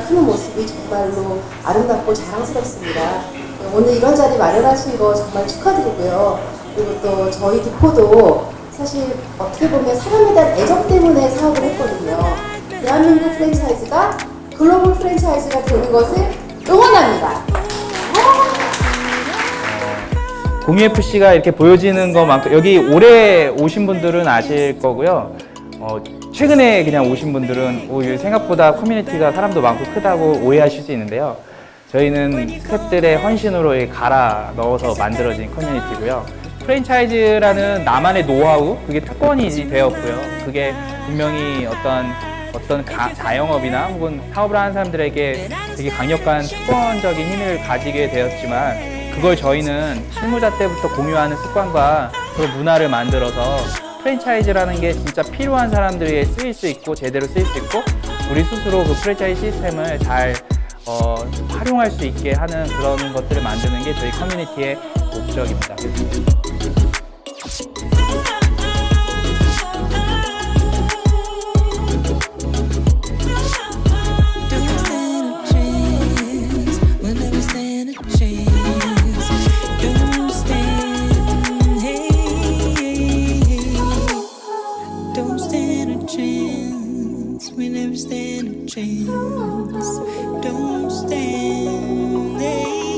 크는 모습이 정말로 아름답고 자랑스럽습니다. 오늘 이런 자리 마련하신 거 정말 축하드리고요. 그리고 또 저희 디포도 사실 어떻게 보면 사람에 대한 애정 때문에 사업을 했거든요. 대한민국 프랜차이즈가 글로벌 프랜차이즈가 되는 것을 응원합니다. 공유 FC가 이렇게 보여지는 것만큼 여기 올해 오신 분들은 아실 거고요. 어, 최근에 그냥 오신 분들은 오, 생각보다 커뮤니티가 사람도 많고 크다고 오해하실 수 있는데요. 저희는 스태프들의 헌신으로 갈아 넣어서 만들어진 커뮤니티고요. 프랜차이즈라는 나만의 노하우, 그게 특권이 되었고요. 그게 분명히 어떤 어떤 가- 자영업이나 혹은 사업을 하는 사람들에게 되게 강력한 특권적인 힘을 가지게 되었지만 그걸 저희는 실무자 때부터 공유하는 습관과 그 문화를 만들어서 프랜차이즈라는 게 진짜 필요한 사람들에게 쓰일 수 있고 제대로 쓰일 수 있고 우리 스스로 그 프랜차이즈 시스템을 잘 어, 활용할 수 있게 하는 그런 것들을 만드는 게 저희 커뮤니티의 목적입니다. we never stand a chance. Don't stand there.